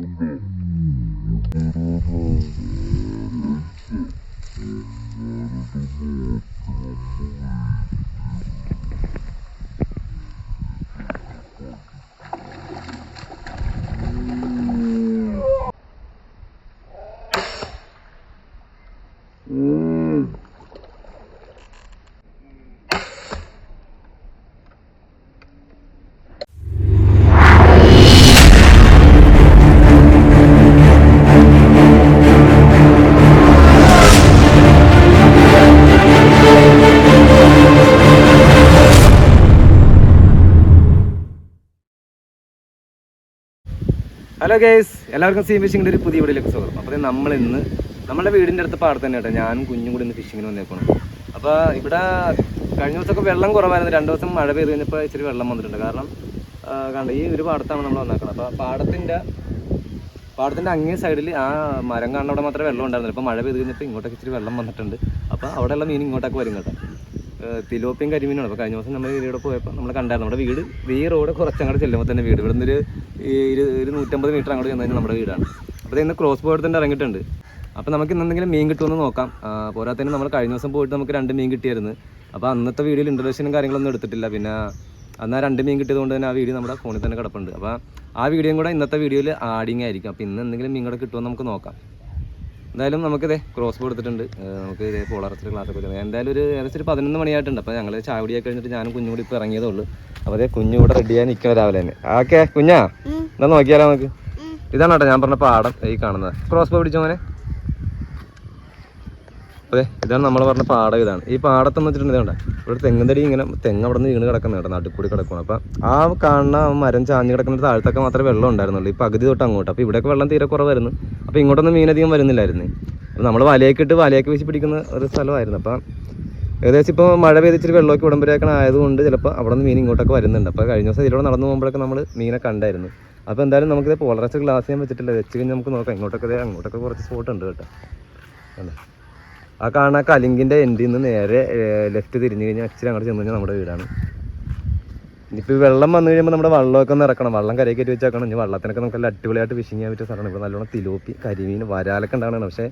condemn. Hello guys എല്ലാവർക്കും sea ഫിഷിങ്ങിന്റെ ഒരു പുതിയ വീഡിയോയിലേക്ക് സ്വാഗതം. അപ്പോൾ നമ്മൾ ഇന്ന് നമ്മുടെ വീടിന്റെ അടുത്ത് പാടത്ത് തന്നെ കേട്ടോ. ഞാനും കുഞ്ഞും കൂടി ഇന്ന് ഫിഷിങ്ങിന് വന്നേക്കണം അപ്പോൾ ഇവിടെ കഴിഞ്ഞ ദിവസമൊക്കെ വെള്ളം കുറവായിരുന്നു. രണ്ട് ദിവസം മഴ പെയ്ത് കഴിഞ്ഞപ്പോൾ ഇച്ചിരി വെള്ളം വന്നിട്ടുണ്ട്. കാരണം കണ്ട ഈ ഒരു പാടത്താണ് നമ്മൾ വന്നേക്കുന്നത് അപ്പോൾ പാടത്തിന്റെ പാടത്തിന്റെ അങ്ങേ സൈഡിൽ ആ മരം കാണുന്ന അവിടെ മാത്രമേ വെള്ളം ഉണ്ടായിരുന്നുള്ളൂ. ഇപ്പോൾ മഴ പെയ്ത് കഴിഞ്ഞപ്പോൾ ഇങ്ങോട്ടൊക്കെ ഇച്ചിരി വെള്ളം വന്നിട്ടുണ്ട്. അപ്പോൾ അവിടെയുള്ള മീൻ ഇങ്ങോട്ടൊക്കെ വരും കേട്ടോ. തിലോപ്പിയും കരിമീനാണ് അപ്പോൾ കഴിഞ്ഞ ദിവസം നമ്മൾ ഇവിടെ പോയപ്പോൾ നമ്മൾ കണ്ടായിരുന്നു. നമ്മുടെ വീട് ഈ റോഡ് കുറച്ച് അങ്ങോട്ട് ചെല്ലുമ്പോൾ തന്നെ വീട്. ഇവിടെ നിന്നൊരു ഒരു നൂറ്റമ്പത് മീറ്റർ അങ്ങോട്ട് ചെന്ന് കഴിഞ്ഞാൽ നമ്മുടെ വീടാണ്. അപ്പോൾ ഇന്ന് ക്രോസ് ബോർഡ് തന്നെ ഇറങ്ങിയിട്ടുണ്ട്. അപ്പോൾ നമുക്ക് ഇന്ന് എന്തെങ്കിലും മീൻ കിട്ടുമെന്ന് നോക്കാം. പോരാത്തതിന് നമ്മൾ കഴിഞ്ഞ ദിവസം പോയിട്ട് നമുക്ക് രണ്ട് മീൻ കിട്ടിയായിരുന്നു. അപ്പോൾ അന്നത്തെ വീഡിയോയിൽ ഇൻട്രൊഡക്ഷനും കാര്യങ്ങളൊന്നും എടുത്തിട്ടില്ല. പിന്നെ അന്ന് ആ രണ്ട് മീൻ കിട്ടിയതുകൊണ്ട് തന്നെ ആ വീഡിയോ നമ്മുടെ ഫോണിൽ തന്നെ കിടപ്പുണ്ട്. അപ്പോൾ ആ വീഡിയോയും കൂടെ ഇന്നത്തെ വീഡിയോയിൽ ആഡിങ് ആയിരിക്കും. അപ്പോൾ ഇന്ന് എന്തെങ്കിലും മീൻ കൂടെ കിട്ടുമെന്ന് നമുക്ക് നോക്കാം. എന്തായാലും നമുക്ക് നമുക്കിതേ ക്രോസ് കൊടുത്തിട്ടുണ്ട് നമുക്ക് ഇതേ പോളറത്തിൽ ക്ലാസ് ഒക്കെ എന്തായാലും ഒരു ഏകദേശം ഒരു പതിനൊന്ന് മണിയായിട്ടുണ്ട്. അപ്പോൾ ഞങ്ങൾ ചാവടിയൊക്കെ കഴിഞ്ഞിട്ട് ഞാനും കുഞ്ഞും കൂടി ഇപ്പോൾ ഇറങ്ങിയതേ ഉള്ളൂ. അപ്പോൾ അതേ കുഞ്ഞു കൂടെ റെഡിയായി നിൽക്കുക രാവിലെ തന്നെ. ഓക്കെ കുഞ്ഞാ? എന്നാ നോക്കിയാലോ നമുക്ക്? ഇതാണ് കേട്ടോ ഞാൻ പറഞ്ഞ പാടം. ഈ കാണുന്നത്. ക്രോസ് ബോ പിടിച്ചോനെ അതെ ഇതാണ് നമ്മൾ പറഞ്ഞ പാടം ഇതാണ്. ഈ പാടത്തെന്ന് വെച്ചിട്ടുണ്ടെങ്കിൽ ഇവിടെ തെങ്ങുതടി ഇങ്ങനെ തെങ്ങ് അവിടെ നിന്ന് വീണ് കിടക്കുന്ന കേട്ടോ നടുക്കൂടി കൂടി കിടക്കണം അപ്പം ആ കാണുന്ന മരം ചാഞ്ഞ് കിടക്കുന്ന താഴത്തൊക്കെ മാത്രമേ വെള്ളം ഉണ്ടായിരുന്നുള്ളൂ. ഈ പകുതി തൊട്ട് അങ്ങോട്ട്. അപ്പോൾ ഇവിടെയൊക്കെ വെള്ളം തീരെ കുറവായിരുന്നു. അപ്പോൾ ഇങ്ങോട്ടൊന്നും മീനധികം വരുന്നില്ലായിരുന്നു. അപ്പോൾ നമ്മൾ വലയൊക്കെ ഇട്ട് വലയൊക്കെ വെച്ച് പിടിക്കുന്ന ഒരു സ്ഥലമായിരുന്നു. അപ്പം ഏകദേശം ഇപ്പോൾ മഴ പെയ്തിച്ചിട്ട് വെള്ളമൊക്കെ ഉടമ്പരേക്കണം ആയതുകൊണ്ട് ചിലപ്പോൾ അവിടെ നിന്ന് മീൻ ഇങ്ങോട്ടൊക്കെ വരുന്നുണ്ട്. അപ്പോൾ കഴിഞ്ഞ ദിവസം ഇതിലൂടെ നടന്നു പോകുമ്പോഴൊക്കെ നമ്മൾ മീനെ കണ്ടായിരുന്നു. അപ്പോൾ എന്തായാലും നമുക്കിത് പോളറച്ച ഗ്ലാസ് ചെയ്യാൻ വെച്ചിട്ടില്ല വെച്ച് കഴിഞ്ഞാൽ നമുക്ക് നോക്കാം. ഇങ്ങോട്ടൊക്കെ അങ്ങോട്ടൊക്കെ കുറച്ച് സ്പോട്ട് ഉണ്ട് കേട്ടോ. കണ്ടോ? ആ കാണുന്ന കലിങ്കിന്റെ എൻഡിൽ നിന്ന് നേരെ ലെഫ്റ്റ് തിരിഞ്ഞു കഴിഞ്ഞാൽ അച്ഛൻ അങ്ങോട്ട് ചെന്ന് കഴിഞ്ഞാൽ നമ്മുടെ വീടാണ്. ഇനിയിപ്പോൾ വെള്ളം വന്നു കഴിയുമ്പോൾ നമ്മുടെ വള്ളമൊക്കെ ഒന്ന് ഇറക്കണം. വള്ളം കരയിൽ കയറ്റി വെച്ചേക്കണം. ഇനി വള്ളത്തിനൊക്കെ നമുക്ക് നല്ല അടിപൊളിയായിട്ട് ഫിഷിങ് ചെയ്യാൻ പറ്റിയ സ്ഥലമാണ്. ഇവിടെ നല്ലോണം തിലോപ്പി കരിമീൻ വരാലൊക്കെ ഉണ്ടാകണം പക്ഷേ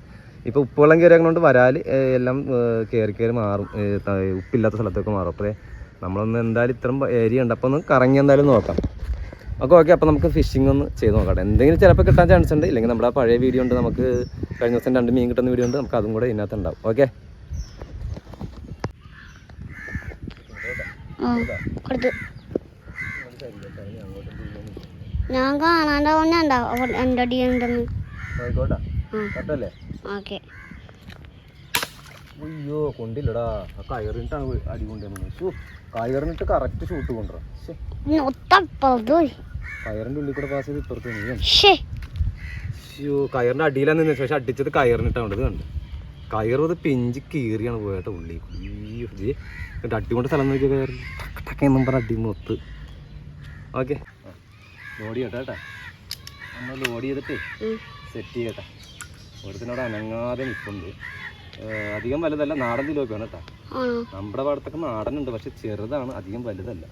ഇപ്പോൾ ഉപ്പുവെള്ളം കയറിയേക്കണോണ്ട് വരാൽ എല്ലാം കയറി കയറി മാറും. ഉപ്പില്ലാത്ത സ്ഥലത്തൊക്കെ മാറും. അപ്പോൾ നമ്മളൊന്ന് എന്തായാലും ഇത്രയും ഏരിയ ഉണ്ട്. അപ്പോൾ ഒന്ന് കറങ്ങി എന്തായാലും നോക്കാം. ഓക്കെ ഓക്കെ അപ്പോൾ നമുക്ക് ഫിഷിംഗ് ഒന്ന് ചെയ്ത് നോക്കട്ടെ. എന്തെങ്കിലും ചിലപ്പോൾ കിട്ടാൻ ചാൻസ് ഉണ്ട്. ഇല്ലെങ്കിൽ നമ്മുടെ ആ പഴയ വീഡിയോ ഉണ്ട് നമുക്ക് കഴിഞ്ഞ ദിവസം രണ്ട് മീൻ കിട്ടുന്ന വീഡിയോ ഉണ്ട് നമുക്ക് അതും കൂടെ ഇതിനകത്ത് ഉണ്ടാവും. ഓക്കെ? ഞാൻ കാണാണ്ട് ഉണ്ടാവും എന്റെ അടി ഉണ്ടെന്ന്? ഓക്കെ. അയ്യോ കൊണ്ടില്ലടാ. ആ കയറിട്ടാണ് അടി കൊണ്ടുവന്നത് ഷൂ കയറിനിട്ട് കറക്റ്റ് ഷൂട്ട് കൊണ്ടുവരാം കയറിന്റെ ഉള്ളിൽ കൂടെ പാസ് ചെയ്ത് ഇപ്പുറത്ത് ഷേ അയ്യോ കയറിന്റെ അടിയിലാണ് നിന്ന് പക്ഷെ അടിച്ചത് കയറിനിട്ടാണ് ഇത് കണ്ട്? കയറ് അത് പിഞ്ച് കീറിയാണ് പോയിട്ട് ഉള്ളി അയ്യോ ജി എന്നിട്ട് അടി കൊണ്ട് സ്ഥലം നോക്കിയ കയറി. ടക്കെന്നും പറഞ്ഞ അടി മൊത്ത് ഓക്കെ. ലോഡ് ചെയ്യട്ടെ കേട്ടാ. നമ്മൾ ലോഡ് ചെയ്തിട്ട് സെറ്റ് ചെയ്യട്ടെ. ഒരുത്തിനോട് അനങ്ങാതെ നിൽക്കുന്നുണ്ട് അധികം വലുതല്ല നാടൻ തിലോപ്പിയാണ് കേട്ടോ. നമ്മുടെ പാടത്തൊക്കെ നാടനുണ്ട് പക്ഷെ ചെറുതാണ് അധികം വലുതല്ല.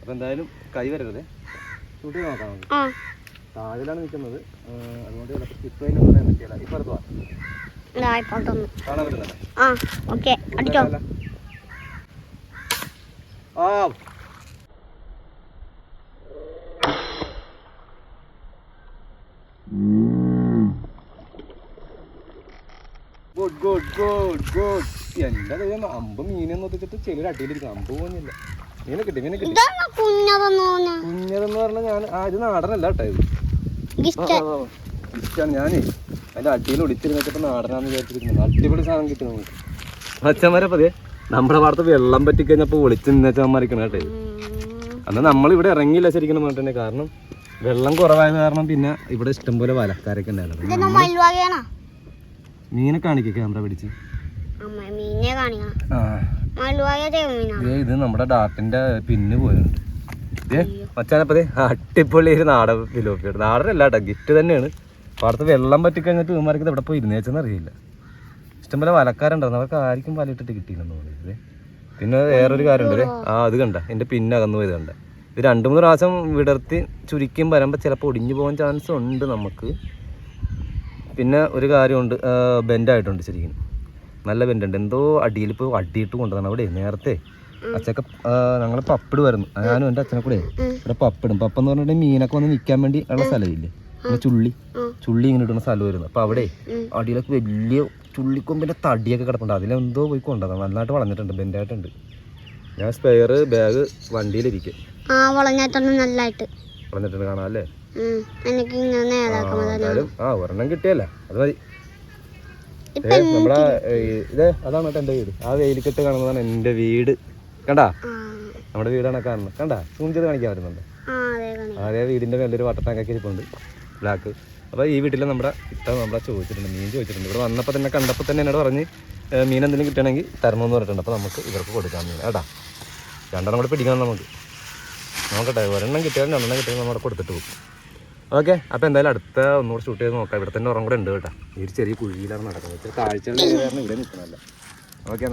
അപ്പൊ എന്തായാലും കൈ വരരുതേ. ചൂട്ടി നോക്കാം നമുക്ക്. നിൽക്കുന്നത്. അതുകൊണ്ട് ചിലപ്പോൾ പറയാൻ പറ്റില്ല കാണാൻ പറ്റുന്നല്ലേ ആ അടിച്ചോ ആ ഗുഡ് ഗുഡ് ഗുഡ് ഗുഡ് എന്റെ ദൈവം അമ്പ് മീനെന്ന് ഒത്തിച്ചിട്ട് ചെറിയൊരു അടിയിലിരിക്കും അമ്പ് പോകുന്നില്ല മീനെ കിട്ടി മീനെ കിട്ടി. കുഞ്ഞതെന്ന് പറഞ്ഞാൽ ഞാൻ ആ ഇത് നാടനല്ല കേട്ടോ ഇത്. എനിക്ക് ആ, ഇഷ്ടം ആ, ആ. ഇഷ്ടാണ് ഞാനേ. അതിന്റെ അടിയിൽ ഒളിച്ചിരുന്നിട്ട് നാടനാന്ന് വിചാരിച്ചിരിക്കുന്നത് അടിപൊളി സാധനം കിട്ടും നമുക്ക്. അച്ഛന്മാരെ പതിയെ നമ്മുടെ ഭാഗത്ത് വെള്ളം പറ്റിക്കഴിഞ്ഞപ്പോൾ ഒളിച്ചു നിന്നച്ചന്മാരിക്കണം കേട്ടോ. അന്ന് നമ്മളിവിടെ ഇറങ്ങിയില്ല ശരിക്കും പറഞ്ഞിട്ടുണ്ടെങ്കിൽ കാരണം വെള്ളം കുറവായത് കാരണം പിന്നെ ഇവിടെ ഇഷ്ടംപോലെ വലക്കാരൊക്കെ ഉണ്ടായിരുന്നു. മീനെ കാണിക്ക ക്യാമറ പിടിച്ച്. ഇത് നമ്മുടെ ഡാട്ടിന്റെ പിന്ന് പോയുണ്ട് മച്ചാനപ്പതേ അട്ടിപ്പൊളി ഒരു നാടൻ ഫിലോപ്പിയാണ്. നാടനല്ല കേട്ടോ ഗിഫ്റ്റ് തന്നെയാണ്. പാടത്ത് വെള്ളം പറ്റിക്കഴിഞ്ഞിട്ട് ഇവന്മാർക്ക് എവിടെ പോയി ഇരുന്നേച്ചെന്ന് അറിയില്ല. ഇഷ്ടംപോലെ വലക്കാരുണ്ടായിരുന്നു അവർക്ക് ആർക്കും വലയിട്ടിട്ട് കിട്ടിയില്ലെന്ന് തോന്നിയത് പിന്നെ വേറൊരു കാര്യമുണ്ട്. ആ അത് കണ്ട എന്റെ പിന്നെ അകന്നു പോയത് കണ്ട. ഇത് രണ്ട് മൂന്ന് പ്രാവശ്യം വിടർത്തി ചുരുക്കിയും വരുമ്പോൾ ചിലപ്പോൾ ഒടിഞ്ഞു പോകാൻ ചാൻസ് ഉണ്ട് നമുക്ക്. പിന്നെ ഒരു കാര്യമുണ്ട് ബെൻഡായിട്ടുണ്ട് ശരിക്കും. നല്ല ബെൻഡുണ്ട്. എന്തോ അടിയിൽ ഇപ്പോൾ അടിയിട്ട് കൊണ്ടുവന്നു അവിടെ നേരത്തെ. അച്ഛക്ക ഞങ്ങൾ പപ്പിട് വരുന്നു ഞാനും എന്റെ അച്ഛനെ കൂടെ ഇവിടെ പപ്പിടും പപ്പ എന്ന് പറഞ്ഞിട്ടുണ്ടെങ്കിൽ മീനൊക്കെ വന്ന് നിൽക്കാൻ വേണ്ടി ഉള്ള സ്ഥലമില്ലേ? പിന്നെ ചുള്ളി. ചുള്ളി ഇങ്ങനെ ഇടുന്ന സ്ഥലം വരുന്നു അപ്പോൾ അവിടെ അടിയിലൊക്കെ വലിയ ചുള്ളിക്കൊമ്പിന്റെ തടിയൊക്കെ കിടപ്പുണ്ട്. അതിലെന്തോ പോയി കൊണ്ടുവന്നു. നന്നായിട്ട് വളഞ്ഞിട്ടുണ്ട് ബെൻഡായിട്ടുണ്ട്. ഞാൻ സ്പെയർ ബാഗ് വണ്ടിയിലിരിക്കും. വളഞ്ഞിട്ടുണ്ട് നല്ലതായിട്ട് വളഞ്ഞിട്ടുണ്ട് കാണാം അല്ലേ? ആ ഒരെണ്ണം കിട്ടിയല്ല? അത് മതി. നമ്മളെ അതാണ് കേട്ടോ എന്റെ വീട്. ആ വെയിലിക്കെട്ട് കാണുന്നതാണ് എന്റെ വീട്. കണ്ടാ? നമ്മുടെ വീടാണ് കാണുന്നത്. കണ്ടാ? സൂം ചെയ്ത് കാണിക്കാൻ വരുന്നുണ്ട് അതെ വീടിന്റെ നല്ലൊരു വട്ടട്ടാങ്കൊക്കെ ഇരിപ്പുണ്ട് ബ്ലാക്ക്. അപ്പോൾ ഈ വീട്ടിൽ നമ്മുടെ ഇട്ട നമ്മളെ ചോദിച്ചിട്ടുണ്ട് മീൻ ചോദിച്ചിട്ടുണ്ട്. ഇവിടെ വന്നപ്പോൾ തന്നെ കണ്ടപ്പോൾ തന്നെ എന്നോട് പറഞ്ഞ് മീൻ എന്തെങ്കിലും കിട്ടണമെങ്കിൽ തരണമെന്ന് പറഞ്ഞിട്ടുണ്ട്. അപ്പോൾ നമുക്ക് ഇവർക്ക് കൊടുക്കാം മീൻ. കേട്ടാ രണ്ടെണ്ണം കൂടെ പിടിക്കണം നമുക്ക്. നോക്കട്ടെ ഒരെണ്ണം കിട്ടിയാലും രണ്ടെണ്ണം കിട്ടിയാലും നമ്മുടെ കൊടുത്തിട്ട് പോകും. ഓക്കെ അപ്പോൾ എന്തായാലും അടുത്ത ഒന്നുകൂടെ ഷൂട്ട് ചെയ്ത് നോക്കാം. ഇവിടെ തന്നെ ഉറം കൂടെ ഉണ്ട് കേട്ടോ. ഈ ഒരു ചെറിയ കുഴിയിലാണ് നടക്കുന്നത്. ഇച്ചിരി താഴ്ചയുള്ള ഇവിടെ നിൽക്കണമല്ല. ഓക്കെ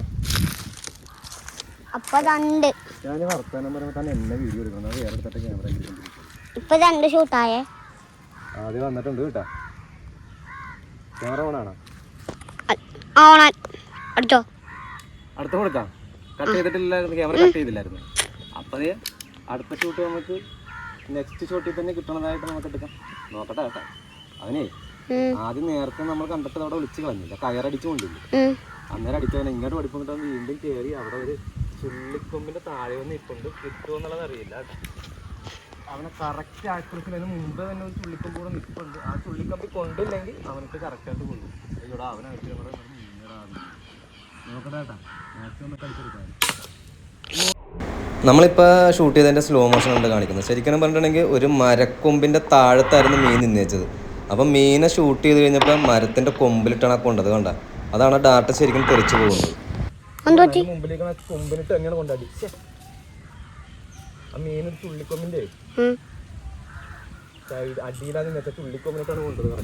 അപ്പൊ രണ്ട്. ഞാൻ വർത്താനം പറയുമ്പോൾ തന്നെ എന്നെ വീഡിയോ എടുക്കണം. വേറെ ക്യാമറ ഇപ്പൊ രണ്ട് ഷൂട്ടായേ ആദ്യം വന്നിട്ടുണ്ട് കേട്ടോ. ക്യാമറ ഓണാണോ ആ ഓണാൻ അടിച്ചോ അടുത്ത കൊടുക്കാം കട്ട് ചെയ്തിട്ടില്ലായിരുന്നു. ക്യാമറ കട്ട് ചെയ്തില്ലായിരുന്നു. അടുത്ത ഷൂട്ട് നമുക്ക് നെക്സ്റ്റ് ഷോട്ടിൽ തന്നെ കിട്ടണതായിട്ട് നമുക്ക് എടുക്കാം. നോക്കട്ടെ കേട്ടോ. അവനെ ആദ്യം നേരത്തെ നമ്മൾ കണ്ടിട്ട് അവിടെ വിളിച്ചു കളഞ്ഞില്ല കയറടിച്ചു കൊണ്ടില്ല. അന്നേരം അടിച്ചവനെ ഇങ്ങോട്ട് പഠിപ്പിട്ട് വീണ്ടും കയറി അവിടെ ഒരു ചുള്ളിക്കൊമ്പിന്റെ താഴെ വന്ന് ഇപ്പുണ്ട്. കിട്ടുമോ എന്നുള്ളത് അറിയില്ല. അവനെ കറക്റ്റ് ആക്രസിന് മുമ്പ് തന്നെ ഒരു ചുള്ളിക്കൊമ്പ് കൂടെ നിൽപ്പുണ്ട് ആ ചുള്ളിക്കൊമ്പി കൊണ്ടില്ലെങ്കിൽ അവനക്ക് കറക്റ്റായിട്ട് കൊണ്ടു ഇവിടെ അവനകത്ത് നോക്കട്ടെ കേട്ടാ. മാക്സിമം കളിച്ചെടുക്കാൻ നമ്മളിപ്പോൾ ഷൂട്ട് ചെയ്തതിന്റെ സ്ലോ മോഷൻ ഉണ്ട് കാണിക്കുന്നത്. ശരിക്കും പറഞ്ഞിട്ടുണ്ടെങ്കിൽ ഒരു മരക്കൊമ്പിന്റെ താഴത്തായിരുന്നു മീൻ നിന്നേച്ചത്. അപ്പം മീനെ ഷൂട്ട് ചെയ്ത് കഴിഞ്ഞപ്പോൾ മരത്തിന്റെ കൊമ്പിലിട്ടാണ് ആ കൊണ്ടത് കണ്ട. അതാണ് ഡാറ്റ ശരിക്കും തെറിച്ചു പോകുന്നത്. ആ കൊമ്പിലിട്ട് എങ്ങനെ കൊണ്ടാടി ആ മീൻ ഒരു ചുള്ളിക്കൊമ്പിന്റെ ഉം. സൈഡ് അടിയിലാണ് നിന്നേച്ച കൊണ്ടത്.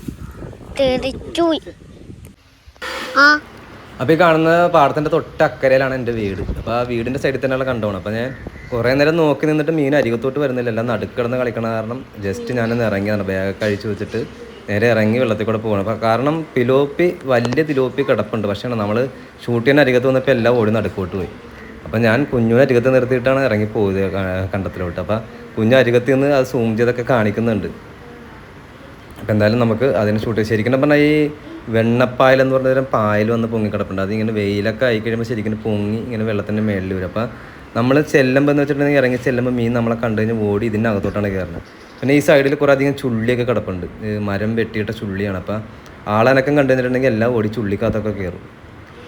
ആ അപ്പോൾ ഈ കാണുന്ന പാടത്തിന്റെ തൊട്ടക്കരയിലാണ് എന്റെ വീട്. അപ്പോൾ ആ വീടിന്റെ സൈഡിൽ തന്നെയുള്ള കണ്ടോണം. അപ്പോൾ ഞാൻ കുറേ നേരം നോക്കി നിന്നിട്ട് മീൻ അരികത്തോട്ട് വരുന്നില്ല. എല്ലാം നടുക്കിടന്ന് കളിക്കണ കാരണം ജസ്റ്റ് ഞാനൊന്ന് ഇറങ്ങിയതാണ്. ബാഗൊക്കെ കഴിച്ചു വെച്ചിട്ട് നേരെ ഇറങ്ങി വെള്ളത്തിൽ കൂടെ പോകണം അപ്പോൾ കാരണം പിലോപ്പി വലിയ തിലോപ്പി കിടപ്പുണ്ട്. പക്ഷേ നമ്മൾ ഷൂട്ട് ചെയ്യാൻ അരികത്ത് വന്നപ്പോൾ എല്ലാം ഓടി നടുക്കോട്ട് പോയി. അപ്പോൾ ഞാൻ കുഞ്ഞിനെ അരികത്ത് നിർത്തിയിട്ടാണ് ഇറങ്ങി പോയത് കണ്ടത്തിലോട്ട്. അപ്പോൾ കുഞ്ഞ് അരികത്ത് നിന്ന് അത് സൂം ചെയ്തൊക്കെ കാണിക്കുന്നുണ്ട്. അപ്പം എന്തായാലും നമുക്ക് അതിന് ഷൂട്ട് ശരിക്കും പറഞ്ഞാൽ ഈ വെണ്ണപ്പായൽ എന്ന് പറഞ്ഞ തരം പായൽ വന്ന് പൊങ്ങി കിടപ്പുണ്ട് അതിങ്ങനെ വെയിലൊക്കെ ആയി കഴിയുമ്പോൾ ശരിക്കും പൊങ്ങി ഇങ്ങനെ വെള്ളത്തിന്റെ മേളിൽ വരും. അപ്പം നമ്മൾ ചെല്ലുമ്പോൾ എന്ന് വെച്ചിട്ടുണ്ടെങ്കിൽ ഇറങ്ങി ചെല്ലുമ്പോൾ മീൻ നമ്മളെ കണ്ടു കഴിഞ്ഞാൽ ഓടി ഇതിന്റെ അകത്തോട്ടാണ് കയറുന്നത്. പിന്നെ ഈ സൈഡിൽ കുറേ അധികം ചുള്ളിയൊക്കെ കിടപ്പുണ്ട്. മരം വെട്ടിയിട്ട ചുള്ളിയാണ്. അപ്പം ആളനക്കം കണ്ടു കഴിഞ്ഞിട്ടുണ്ടെങ്കിൽ എല്ലാം ഓടി ചുള്ളിക്കകത്തൊക്കെ കയറും.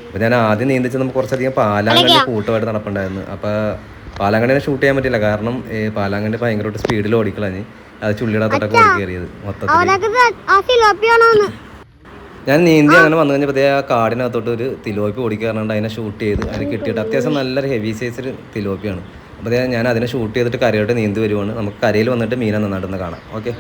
അപ്പോൾ ഞാൻ ആദ്യം നീന്തിച്ച് നമുക്ക് കുറച്ചധികം പാലാങ്കണ്ടി കൂട്ടമായിട്ട് നടപ്പുണ്ടായിരുന്നു. അപ്പോൾ പാലാങ്കണ്ണിനെ ഷൂട്ട് ചെയ്യാൻ പറ്റില്ല. കാരണം ഈ പാലാങ്കണ്ണി ഭയങ്കരമായിട്ട് സ്പീഡിൽ ഓടിക്കളഞ്ഞ് അത് ചുള്ളിയുടെ അകത്തോട്ടൊക്കെ ഓടി കയറിയത് മൊത്തത്തിൽ ഞാൻ നീന്തി അങ്ങനെ വന്നു കഴിഞ്ഞപ്പോൾ ആ കാടിനകത്തോട്ട് ഒരു തിലോപ്പി ഓടിക്കാറുണ്ട്. അതിനെ ഷൂട്ട് ചെയ്ത് അതിനെ കിട്ടിയിട്ട് അത്യാവശ്യം നല്ലൊരു ഹെവി സൈസ് തിലോപ്പിയാണ്. അപ്പോൾ ഞാൻ അതിനെ ഷൂട്ട് ചെയ്തിട്ട് കരയോട്ട് നീന്തി വരുവാണ്. നമുക്ക് കരയിൽ വന്നിട്ട് മീനെ നന്നായിട്ടൊന്ന് കാണാം. ഓക്കെ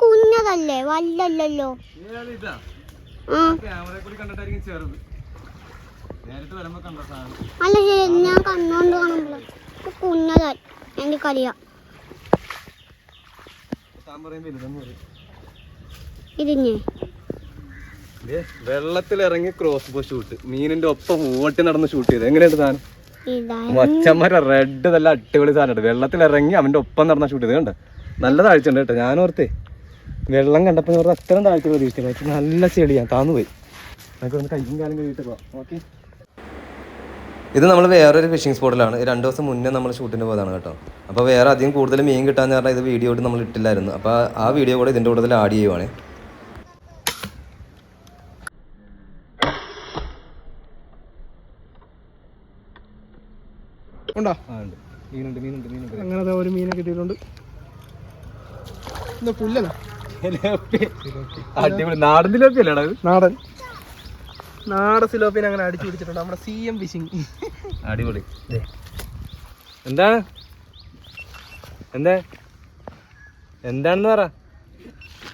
കുഞ്ഞതല്ലേ? അല്ല ശരി ഞാൻ കണ്ണോണ്ട് കാണുമ്പോ ഇത് കുഞ്ഞതാ കളിയാ. ഇതിഞ്ഞേ. വെള്ളത്തിലിറങ്ങി ക്രോസ് ബോ ഷൂട്ട് മീനിന്റെ ഒപ്പം ഓട്ടി നടന്ന് ഷൂട്ട് ചെയ്ത് എങ്ങനെയുണ്ട് സാധനം? മച്ചന്മാരെ റെഡ് നല്ല അടിപൊളി വെള്ളത്തിൽ ഇറങ്ങി അവന്റെ ഒപ്പം നടന്ന ഷൂട്ട് ചെയ്ത് കണ്ടോ? നല്ല താഴ്ച ഉണ്ട് കേട്ടോ. ഓർത്തേ വെള്ളം കണ്ടപ്പോ അത്രയും താഴ്ച പ്രതീക്ഷിച്ചില്ല. നല്ല ചെളിയാണ് താന്നുപോയി നമുക്ക് ഒന്ന് കയ്യും കാലം കഴിയിട്ട് പോവാം. ഓക്കെ ഇത് നമ്മൾ വേറൊരു ഫിഷിംഗ് സ്പോട്ടിലാണ് രണ്ട് ദിവസം മുന്നേ നമ്മൾ ഷൂട്ടിന് പോയതാണ് കേട്ടോ. അപ്പോൾ വേറെ അധികം കൂടുതൽ മീൻ കിട്ടാന്ന് പറഞ്ഞാൽ ഇത് വീഡിയോ നമ്മൾ ഇട്ടില്ലായിരുന്നു. അപ്പോൾ ആ വീഡിയോ കൂടെ ഇതിന്റെ കൂടുതൽ ആഡ് ചെയ്യുവാണ്. ഉണ്ടോ? മീനുണ്ട് മീനുണ്ട് മീനുണ്ട്. അങ്ങനെ ഒരു മീനെ കിട്ടിയിട്ടുണ്ട്. പുല്ലല്ല. അടിപൊളി. നാടൻ തിലോപ്പി അല്ലേടാ ഇത്? നാടൻ. നാടൻ സിലോപ്പിനെ അങ്ങനെ അടിച്ചു പിടിച്ചിട്ടുണ്ട്. നമ്മുടെ സി എം ഫിഷിങ് അടിപൊളി. എന്താണ് എന്താ? എന്താണെന്ന് പറ.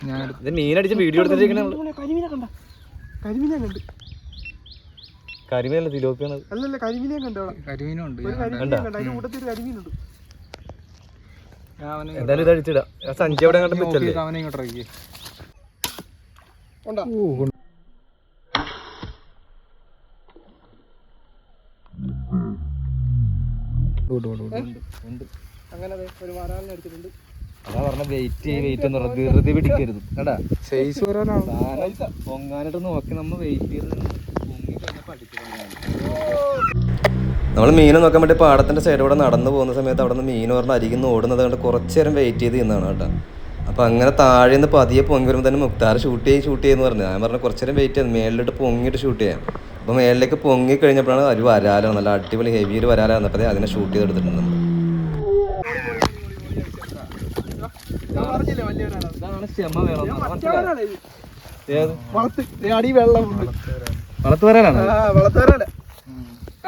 ഞാൻ ഇത് മീനടിച്ച് വീഡിയോ എടുത്തിരിക്കണ കരിമീനെ കണ്ട. കരിമീനെ കണ്ട്. കരിമീനല്ല തിലോപ്പിയാണ് അല്ലല്ല കരിമീനെ കണ്ടോ കരിമീനുണ്ട്. ഉണ്ട് കരിമീനെ കണ്ടു? അതിന്റെ കൂട്ടത്തിൽ ഒരു കരിമീനുണ്ട്. ഞാൻ അവനെ എന്തായാലും ഇത് അടിച്ചിടാം. സഞ്ചി അവിടെ കണ്ട് വെച്ചല്ലേ? അവനെ ഇങ്ങോട്ട് ഇറക്കി. ഉണ്ടോ അങ്ങനെ ദേ ഒരു വരാലിനെ എടുത്തിട്ടുണ്ട് അതാ പറഞ്ഞ വെയിറ്റ് വെയിറ്റ് എന്ന് പറഞ്ഞാൽ ധൃതി പിടിക്കരുത്. കണ്ടാ സൈസ് വരാനാണ് സാധനം പൊങ്ങാനായിട്ട് നോക്കി നമ്മൾ വെയിറ്റ് ചെയ്ത് നമ്മൾ മീൻ നോക്കാൻ വേണ്ടി പാടത്തിന്റെ സൈഡിലൂടെ നടന്നു പോകുന്ന സമയത്ത് അവിടെ നിന്ന് മീൻ പറഞ്ഞ അരികിൽ നിന്ന് ഓടുന്നത് കണ്ട് കുറച്ച് നേരം വെയിറ്റ് ചെയ്ത് നിന്നാണ് കേട്ടോ. അപ്പോൾ അങ്ങനെ താഴെ നിന്ന് പതിയെ പൊങ്ങി വരുമ്പോൾ തന്നെ മുക്താർ ഷൂട്ട് ചെയ്യും ഷൂട്ട് ചെയ്യുന്നു പറഞ്ഞു. ഞാൻ പറഞ്ഞു കുറച്ച് നേരം വെയിറ്റ് ചെയ്യുന്നു മേളിലോട്ട് പൊങ്ങിയിട്ട് ഷൂട്ട് ചെയ്യാം. അപ്പോൾ മേളിലേക്ക് പൊങ്ങി കഴിഞ്ഞപ്പോഴാണ് ഒരു വരാലാണ് നല്ല അടിപൊളി ഹെവി ഒരു വരാലാണ് വന്നപ്പോൾ അതിനെ ഷൂട്ട് ചെയ്തെടുത്തിട്ടുണ്ട് നമ്മൾ വരാലാ വളർത്ത് വരാനാണ്. വരാല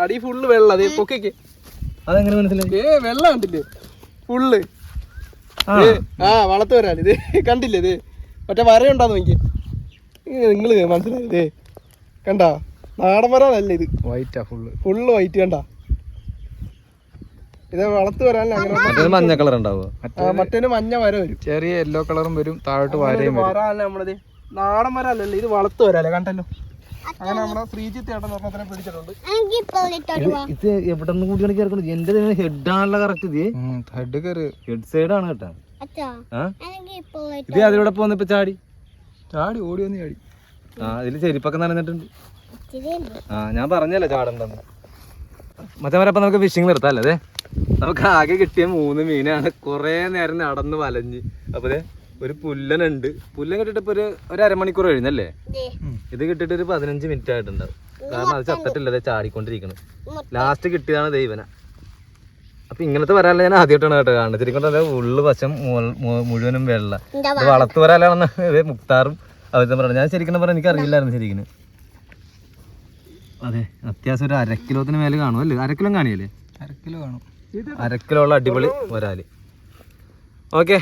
അടി ഫുള്ള് വെള്ളം അതേ പൊക്കയ്ക്ക് അതെങ്ങനെ മനസ്സിലായി? ഏ വെള്ളം കണ്ടില്ലേ? ഫുള്ള് ആ. വളത്ത് വരാൽ ഇത് കണ്ടില്ലേ? ഇത് മറ്റേ വരയുണ്ടാന്ന് നോക്കി നിങ്ങൾ മനസ്സിലായി. ഇതേ കണ്ടാ? നാടൻ വരാനല്ല ഇത് വൈറ്റാ ഫുള്ള് ഫുള്ള് വൈറ്റ് കണ്ട. ഇത് വളത്ത് വരാനല്ലേ അങ്ങനെ മഞ്ഞ കളർ ഉണ്ടാവുക. മറ്റേ മഞ്ഞ വര വരും. ചെറിയ യെല്ലോ കളറും വരും താഴോട്ട് വരയും വരാല്ല നമ്മളത്? നാടൻ വരാനല്ല ഇത് വളത്ത് വരാല്ലേ കണ്ടല്ലോ? അങ്ങനെ നമ്മുടെ ശ്രീജിത്ത് പറഞ്ഞതിനെ പിടിച്ചിട്ടുണ്ട്. ഇത് എവിടെ നിന്ന് കൂടിയാണ് കേൾക്കുന്നത് എന്റെ ഹെഡ് ആണല്ലോ കറക്റ്റ് ഇത്. ഹെഡ് കയറി ഹെഡ് സൈഡ് ആണ് കേട്ടോ. ഇത് അതിലൂടെ പോന്നിപ്പോ ചാടി. ചാടി ഓടി വന്ന് ചാടി. ആ ഇതിൽ ചെരുപ്പൊക്കെ നനഞ്ഞിട്ടുണ്ട്. ആ ഞാൻ പറഞ്ഞല്ലേ ചാടണ്ടെന്ന്. മറ്റവരപ്പം നമുക്ക് ഫിഷിങ് നിർത്താല്ലേ അതെ നമുക്ക് ആകെ കിട്ടിയ മൂന്ന് മീനാണ്. കുറേ നേരം നടന്ന് വലഞ്ഞ്. അപ്പൊ ദേ ഒരു പുല്ലനുണ്ട്. പുല്ലൻ കിട്ടിട്ട് ഇപ്പൊ ഒരു ഒരു അരമണിക്കൂർ കഴിഞ്ഞല്ലേ? ദേ, ഇത് കിട്ടിട്ട് ഒരു പതിനഞ്ച് മിനിറ്റ് ആയിട്ടുണ്ടാവും. കാരണം അത് ചത്തിട്ടില്ല ദേ ചാടിക്കൊണ്ടിരിക്കണം. ലാസ്റ്റ് കിട്ടിയതാണ് ദൈവന അപ്പൊ ഇങ്ങനത്തെ വരാനുള്ള ഞാൻ ആദ്യമായിട്ടാണ് കേട്ടോ കാണുന്നത്. ശരിക്കും ഉള്ളു വശം മുഴുവനും വെള്ള. ഇത് വളർത്തു വരാലാണെന്ന് ഇത് മുക്താറും അവർ പറഞ്ഞു ഞാൻ ശരിക്കും പറഞ്ഞാൽ എനിക്ക് അറിയില്ലായിരുന്നു ശരിക്കും അതെ അത്യാവശ്യം ഒരു അരക്കിലോത്തിന് മേലെ കാണും അല്ലേ? അരക്കിലും കിലോ കാണിയല്ലേ അരക്കിലോ കിലോ കാണും. അരക്കിലോ കിലോ ഉള്ള അടിപൊളി വരാൽ. ഓക്കെ